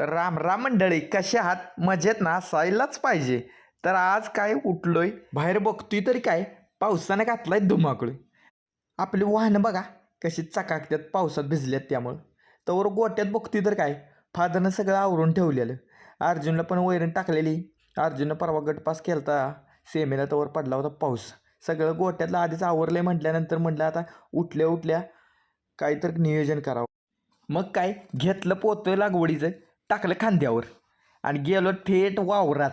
तर राम राम मंडळी कसे आहात? मजेत ना? असायलाच पाहिजे. तर आज काय उठलोय? बाहेर बघतोय तरी काय? पावसाने घातलाय धुमाकूळ. आपली वाहनं बघा कशी चकाकत्यात पावसात भिजल्यात त्यामुळं. तर गोट्यात बघतोय तर काय? फादरनं सगळं आवरून ठेवलेलं. अर्जुनला पण वैरण टाकलेली. अर्जुननं परवा गटपास केलता. सेमेला तवर पडला होता पाऊस. सगळं गोट्यातलं आधीच आवरलंय म्हटल्यानंतर म्हटलं आता उठल्या उठल्या काहीतरी नियोजन करावं. मग काय? घेतलं पोतं लागवडीचं. टाकलं खांद्यावर आणि गेलो थेट वावरात.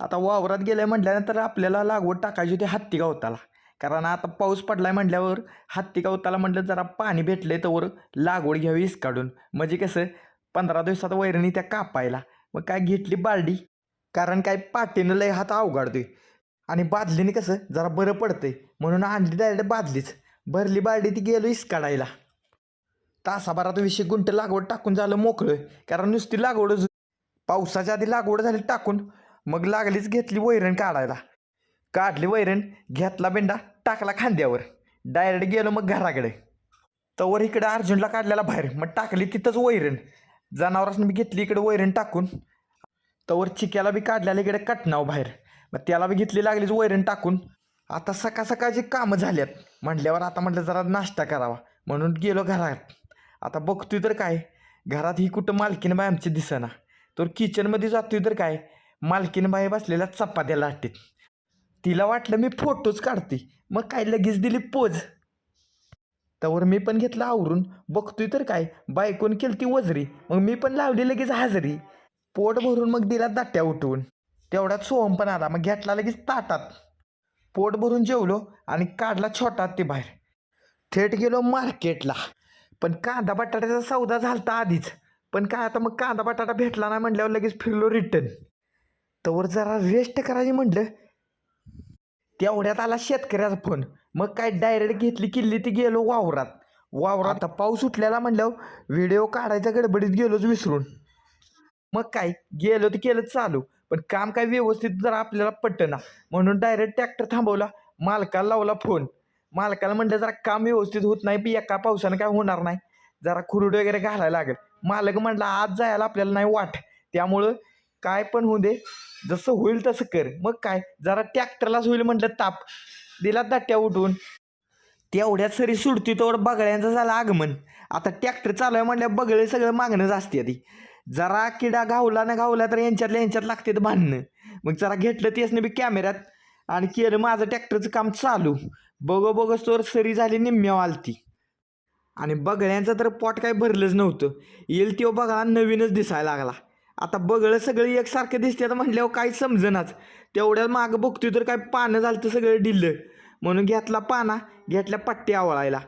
आता वावरात गेलं म्हटल्यानंतर आपल्याला लागवड टाकायची होती हत्ती गवताला. कारण आता पाऊस पडलाय म्हटल्यावर हत्ती गवताला म्हटलं जरा पाणी भेटलंय तर लागवड घ्यावी काढून म्हणजे कसं पंधरा दिवसात वैरणी त्या कापायला. मग काय घेतली बालडी? कारण काय पाटीनं लय हात अवघाडतोय. आणि बादलीने कसं जरा बरं पडतंय. म्हणून आणली डायरेक्ट बादलीच. भरली बालडी ती गेलो इस काढायला तासाभरात विशेष गुंट लागवड टाकून झालं मोकळं. कारण नुसती लागवडच पावसाच्या आधी लागवड झाली टाकून मग लागलीच घेतली वैरण काढायला. काढली वैरण घेतला बेंडा टाकला खांद्यावर. डायरेक्ट गेलो मग घराकडे. तवर इकडे अर्जुनला काढलेला बाहेर मग टाकली तिथंच वैरण. जनावरांनी मी घेतली इकडे वैरण टाकून. तवर चिक्याला बी काढल्याला इकडे कटनाव बाहेर. मग त्याला बी घेतली लागलीच वैरण टाकून. आता सकाळ सकाळची कामं झाल्यात. म्हटल्यावर आता म्हटलं जरा नाश्ता करावा. म्हणून गेलो घरात. आता बघतोय तर काय. घरात ही कुठं मालकीनबाई आमची दिसेना. तर किचनमध्ये जातोय तर काय. मालकीनबाई बसलेल्या चपात्या लाटते. तिला वाटलं मी फोटोच काढते. मग काय लगेच दिली पोज. त्यावर मी पण घेतलं आवरून. बघतोय तर काय. बायकोन केली ती वजरी. मग मी पण लावली लगेच हाजरी. पोट भरून मग दिला दाट्या उठवून. तेवढ्यात सोहम पण आला. मग घेतला लगेच ताटात. पोट भरून जेवलो आणि काढला छोटा ते बाहेर. थेट गेलो मार्केटला. पण कांदा बटाट्याचा सौदा झालता आधीच. पण काय आता मग कांदा बटाटा भेटला नाही म्हटल्यावर लगेच फिरलो रिटर्न तवर जरा रेस्ट करायची म्हटलं तेवढ्यात आला शेतकऱ्याचा फोन मग काय डायरेक्ट घेतली किल्ली ती गेलो वावरात. वावरात आता पाऊस उठलेला म्हटल्यावर व्हिडिओ काढायचा गडबडीत गेलोच विसरून. मग काय गेलो ते केलं चालू. पण काम काय व्यवस्थित जरा आपल्याला पटना. म्हणून डायरेक्ट ट्रॅक्टर थांबवला. मालकाला लावला फोन मालकाला म्हटलं जरा काम व्यवस्थित होत नाही बी एका पावसानं काय होणार नाही. जरा खुरड वगैरे घालायला लागेल. मालक म्हटलं आज जायला आपल्याला नाही वाट. त्यामुळं काय पण होऊ दे जसं होईल तसं कर. मग काय जरा ट्रॅक्टरलाच होईल म्हटलं ताप. दिला दाट्या उठून तेवढ्यात सरी सुटती तेवढं बगळ्यांचं झालं आगमन. आता ट्रॅक्टर चालू आहे म्हटल्या बगळे सगळं मागणंच असते ती जरा किडा घावला ना घावला तर यांच्यातल्या यांच्यात लागते भांडणं. मग जरा घेतलं तेच बी कॅमेऱ्यात. आणि केलं माझं ट्रॅक्टरचं काम चालू. बघ बघच तोवर सरी झाली निम्म्या आलती. आणि बगळ्यांचं तर पोट काय भरलंच नव्हतं. येईल तो बघा नवीनच दिसायला लागला. आता बगळं सगळं एकसारखं दिसते आता म्हटल्यावर काही समजनाच. तेवढ्यात मागं बघतोय तर काय पानं झालं तर सगळं डिल्लं म्हणून घेतला पाना घेतल्या पट्टी आवळायला.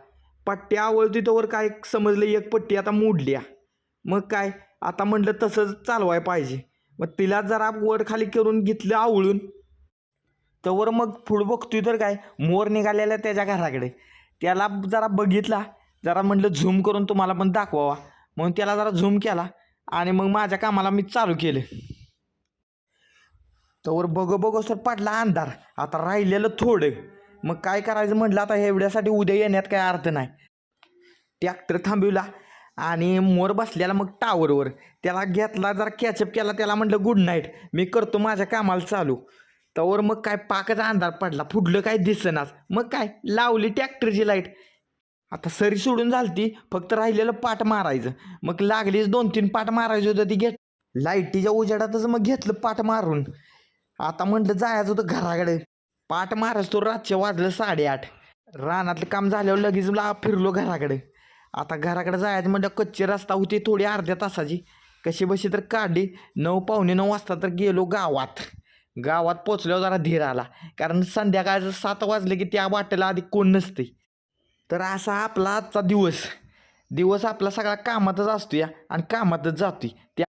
पट्टी आवळती तोवर काय समजलं एक पट्टी आता मोडल्या. मग काय? आता म्हटलं तसंच चालवाय पाहिजे. मग तिला जरा वर खाली करून घेतलं आवळून. तवर मग पुढं बघतोय तर काय. मोर निघालेला त्याच्या घराकडे. त्याला जरा बघितला. जरा म्हटलं झूम करून तुम्हाला पण दाखवावा. म्हणून त्याला जरा झूम केला आणि मग माझ्या कामाला मी चालू केलं. तवर बघ बघ सर पाटला अंधार. आता राहिलेलं थोडं. मग काय करायचं म्हटलं आता एवढ्यासाठी उद्या येण्यात काय अर्थ नाही. ट्रॅक्टर थांबविला आणि मोर बसलेला मग टावरवर त्याला घेतला जरा कॅचअप केला. त्याला म्हटलं गुड नाईट मी करतो माझ्या कामाला चालू. तवर मग काय पाकाचा अंधार पडला फुडलं काय दिसनाच मग काय? लावली ट्रॅक्टरची लाइट. आता सरी सोडून झालती फक्त राहिलेलं पाट मारायचं. मग लागलीच दोन तीन पाट मारायचं होतं ती घेत लाईटीच्या उजेडातच मग घेतलं पाट मारून. आता म्हटलं जायचं होतं घराकडे. पाट मारायचं तो रातचे वाजलं साडेआठ. रानातलं काम झाल्यावर लगेच ला फिरलो घराकडे. आता घराकडे जायचं म्हटलं कच्ची रस्ता होती थोडी अर्ध्या तासाची. कशी बशी तर काढली. नऊ पावणे नऊ वाजता तर गेलो गावात. गावात पोचल्यावर जरा धीर आला. कारण संध्याकाळचं सात वाजले की त्या वाटेला आधी कोण नसते तर असा आपला आजचा दिवस. दिवस आपला सगळा कामातच असतो या आणि कामातच जातोय. त्या